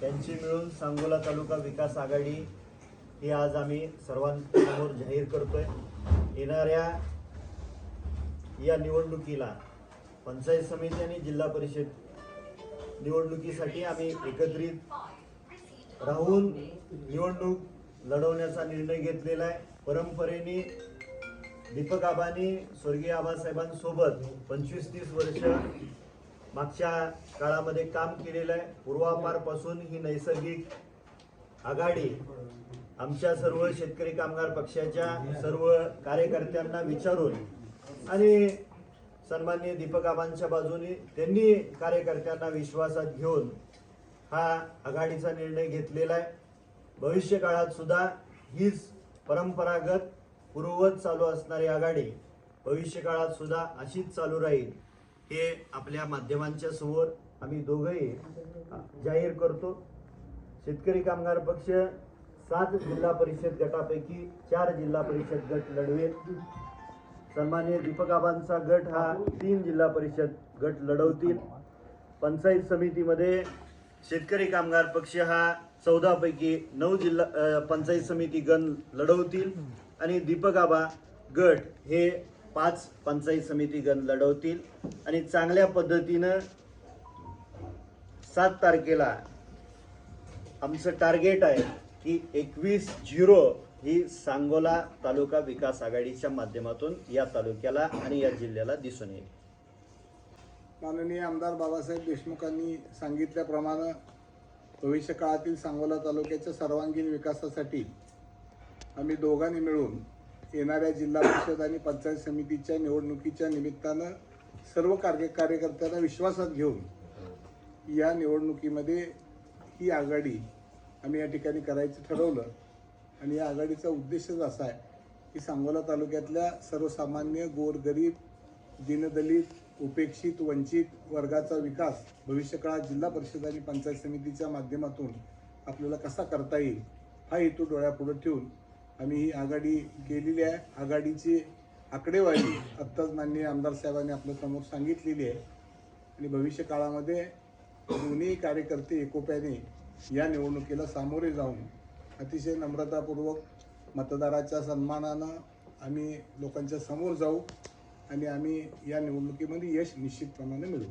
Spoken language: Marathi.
त्यांची मिळून सांगोला तालुका विकास आघाडी ही आज आम्ही सर्वांसमोर जाहीर करतोय. येणाऱ्या या निवडणुकीला पंचायत समिती आणि जिल्हा परिषद निवडणुकीसाठी आम्ही एकत्रित राहून निवडणूक लढवण्याचा निर्णय घेतलेला आहे. परंपरेने दीपक आबांनी स्वर्गीय आबासाहेबांसोबत पंचवीस तीस वर्ष मागच्या काळामध्ये काम केलेलं आहे. पूर्वापारपासून ही नैसर्गिक आघाडी आमच्या सर्व शेतकरी कामगार पक्षाच्या सर्व कार्यकर्त्यांना विचारून आणि सन्मान्य दीपक आबांच्या बाजूने त्यांनी कार्यकर्त्यांना विश्वासात घेऊन हा आघाडीचा निर्णय घेतलेला आहे. भविष्य काळात सुद्धा हीच परंपरागत पूर्ववत चालू असणारी आघाडी भविष्य काळात सुद्धा अशीच चालू राहील. हे आपल्या माध्यमांच्या समोर आम्ही दोघंही जाहीर करतो. शेतकरी कामगार पक्ष सात जिल्हा परिषद गटापैकी चार जिल्हा परिषद गट लढवेल. सन्मान्य दीपकाबांचा गट हा तीन जिल्हा परिषद गट लढवतील. पंचायत समितीमध्ये शेतकरी कामगार पक्ष हा चौदापैकी नऊ जिल्हा पंचायत समिती गण लढवतील. आणि दीपकाबा गट हे पाच पंचायत समिती गण लढवतील आणि चांगल्या पद्धतीनं सात तारखेला आमचं टार्गेट आहे की एकवीस झिरो ही सांगोला तालुका विकास आघाडीच्या माध्यमातून या तालुक्याला आणि या जिल्ह्याला दिसून येईल. माननीय आमदार बाबासाहेब देशमुखांनी सांगितल्याप्रमाणे भविष्य काळातील सांगोला तालुक्याच्या सर्वांगीण विकासासाठी आम्ही दोघांनी मिळून येणाऱ्या जिल्हा परिषद आणि पंचायत समितीच्या निवडणुकीच्या निमित्तानं सर्व कार्य कार्यकर्त्यांना विश्वासात घेऊन या निवडणुकीमध्ये ही आघाडी आम्ही या ठिकाणी करायचं ठरवलं. आणि या आघाडीचा उद्देशच असा आहे की सांगोला तालुक्यातल्या सर्वसामान्य गोरगरीब दीनदलित उपेक्षित वंचित वर्गाचा विकास भविष्यकाळात जिल्हा परिषद आणि पंचायत समितीच्या माध्यमातून आपल्याला कसा करता येईल हा हेतू डोळ्यापुढे ठेवून आम्ही ही आघाडी केलेली आहे. आघाडीची आकडेवारी आत्ताच माननीय आमदार साहेबांनी आपल्यासमोर सांगितलेली आहे. आणि भविष्य काळामध्ये दोन्ही कार्यकर्ते एकोप्याने या निवडणुकीला सामोरे जाऊन अतिशय नम्रतापूर्वक मतदाराच्या सन्मानानं आम्ही लोकांच्या समोर जाऊ आणि आम्ही या निवडणुकीमध्ये यश निश्चितप्रमाणे मिळवू.